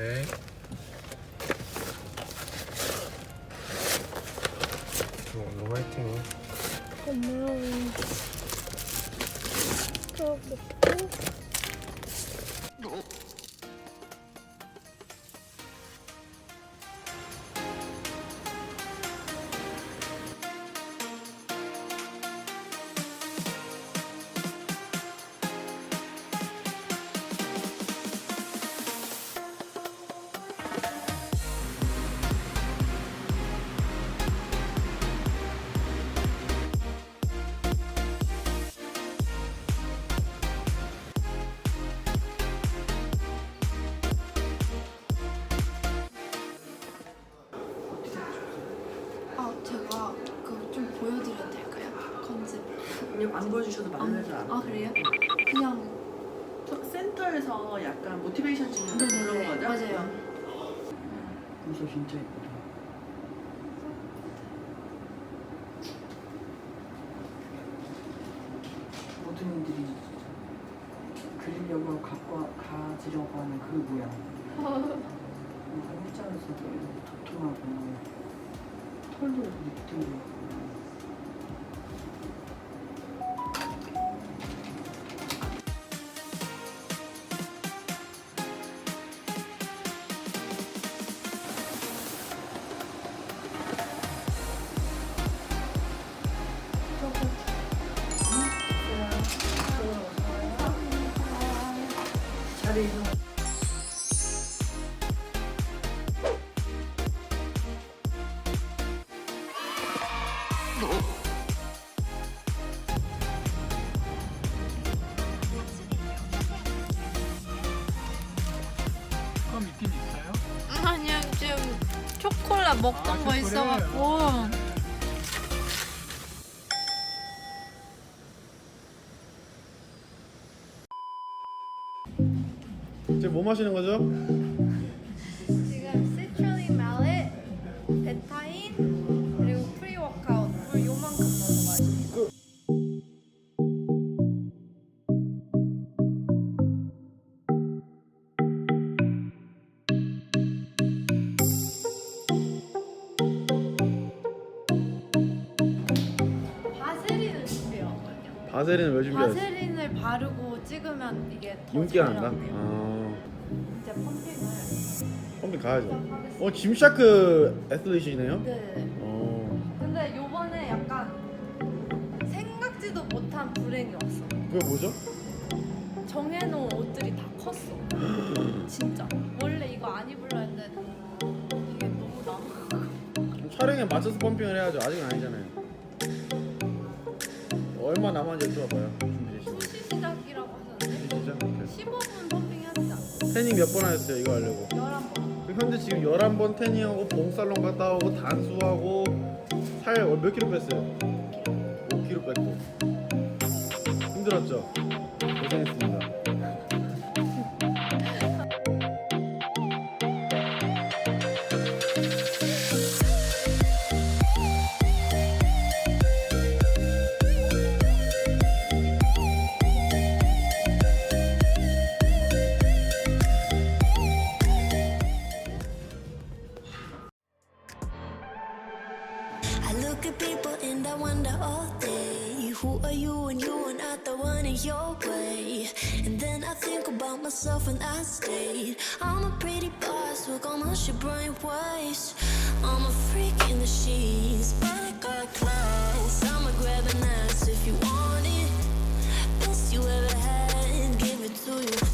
네. 오늘 화이팅. 고마워. 그러고 그냥 안 보여주셔도 많은 줄 알아. 아 그래요? 그냥 저 센터에서 약간 모티베이션 찍는 네네네 그런 거죠? 맞아요. 무서 진짜 예쁘다. 모든 분들이 그리려고 갖고 와- 가지려고 하는 그 모양. 뭔가 일자에서도 도톰하고 털도 밑으로 먹던 아, 거? 있어갖고 지금 뭐 마시는 거죠? 바세린은 왜 준비하셨어요? 바세린을 바르고 찍으면 이게 더 윤기가 잘 난다? 나온대요. 아, 이제 펌핑을 펌핑 가야죠. 어, 짐샤크 애슬릿이네요? 네. 어, 근데 요번에 약간 생각지도 못한 불행이 왔어. 그게 뭐죠? 정해놓은 옷들이 다 컸어. 진짜. 원래 이거 안 입으려 했는데 이게 너무 남아. 촬영에 맞춰서 펌핑을 해야죠. 아직은 아니잖아요. 얼마 남았는지. 2시 시작이라고 하셨는데 시작. 15분 펌핑 해야 되지 않나? 태닝 몇 번 하셨어요? 이거 하려고. 11번. 그 현재 지금 11번 태닝하고 봉살롱 갔다 오고 단수하고 살 몇 킬로 뺐어요? 5킬로 뺐고 힘들었죠? 고생했습니다 Who are you and you are not the one in your way? And then I think about myself and I state I'm a pretty boss, look almost your brain waste I'm a freak in the sheets, but I got class I'ma grab an ass if you want it. Best you ever had, give it to you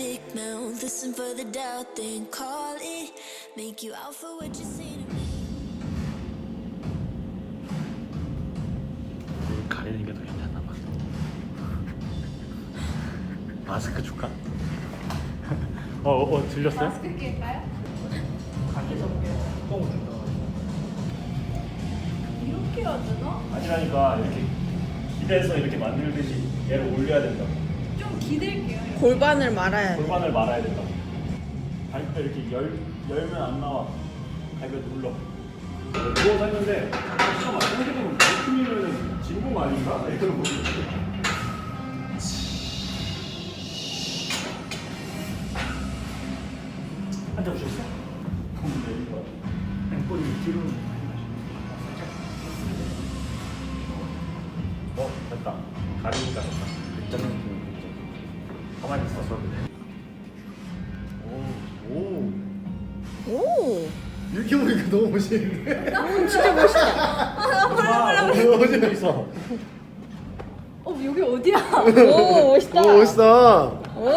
big mouth. Listen for the doubt, then call it. Make you out for what you say to me. 가리는 게 더 괜찮나 봐. 마스크 줄까? 어, 어, 어 들렸어요? 마스크 낄까요? 이렇게 해야 되나? 아니라니까 이렇게 기대서 이렇게 만들듯이 얘를 올려야 된다고. 좀 기댈게요. 골반을 말아야 돼. 골반을 말아야 된다고. 갈비 이렇게 열 열면 안 나와. 갈비 눌러. 누워서 했는데 잠깐만 생각해보면 버튼이면 진공 아닌가? 이런 거. 한잔 주셨어? 너무 내린 거 같아. 꼬리 뒤로 이렇게 보니까 너무 멋있는데? 진짜 멋있다. 와, 멋있어 있어. 어 여기 어디야? 오 멋있다. 오, 멋있다. 오.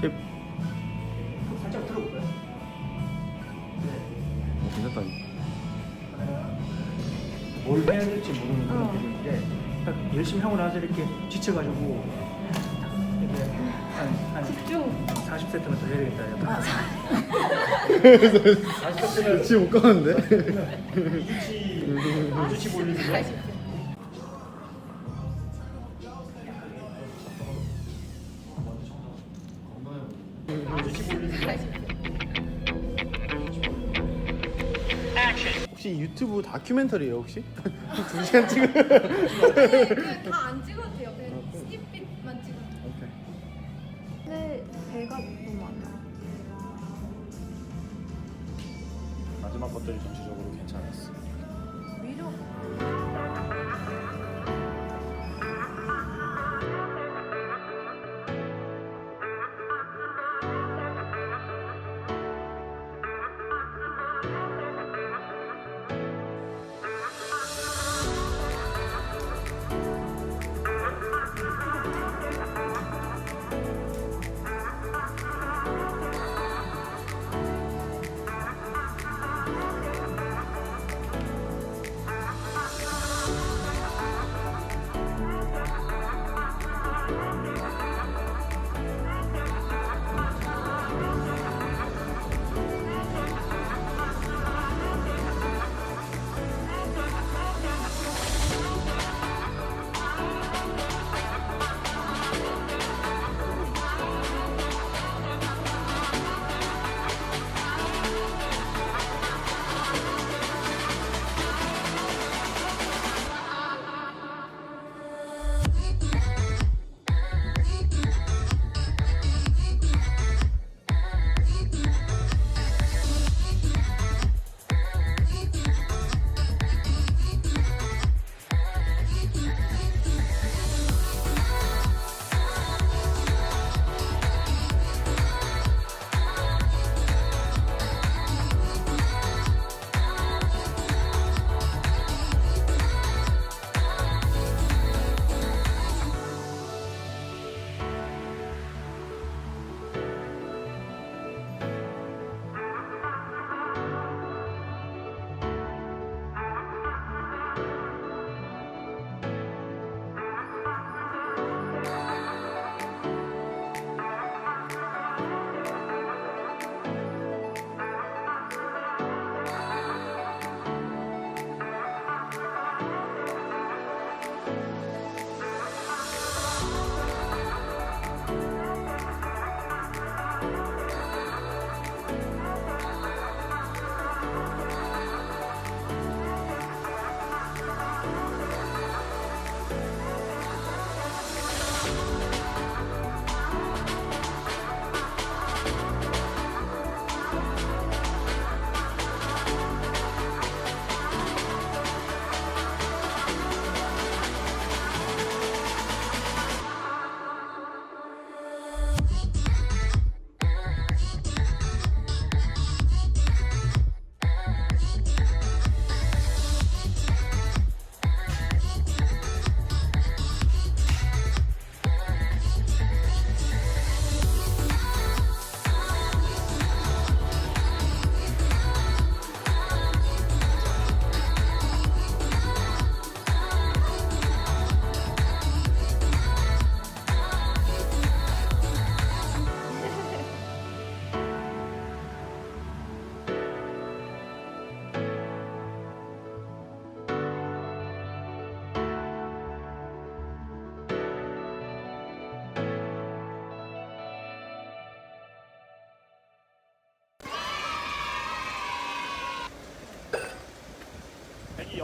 힙. 살짝? 어, 괜찮다. 뭘 해야 될지 모르는 그런 기분인데 딱 열심히 하고 나서 이렇게 지쳐가지고 딱 이렇게 한한 집중. 40세트만 더 해야 되겠다. 약간 40세트는 지금 못 가는데? 유치 유치 볼리죠? 유치 볼리죠? 혹시 유튜브 다큐멘터리예요 혹시? 두 시간 찍은? 그다안 찍어도 돼요. 그냥 마지막 것들이 전체적으로 괜찮았어.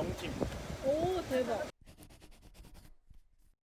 영팀. 오 대박.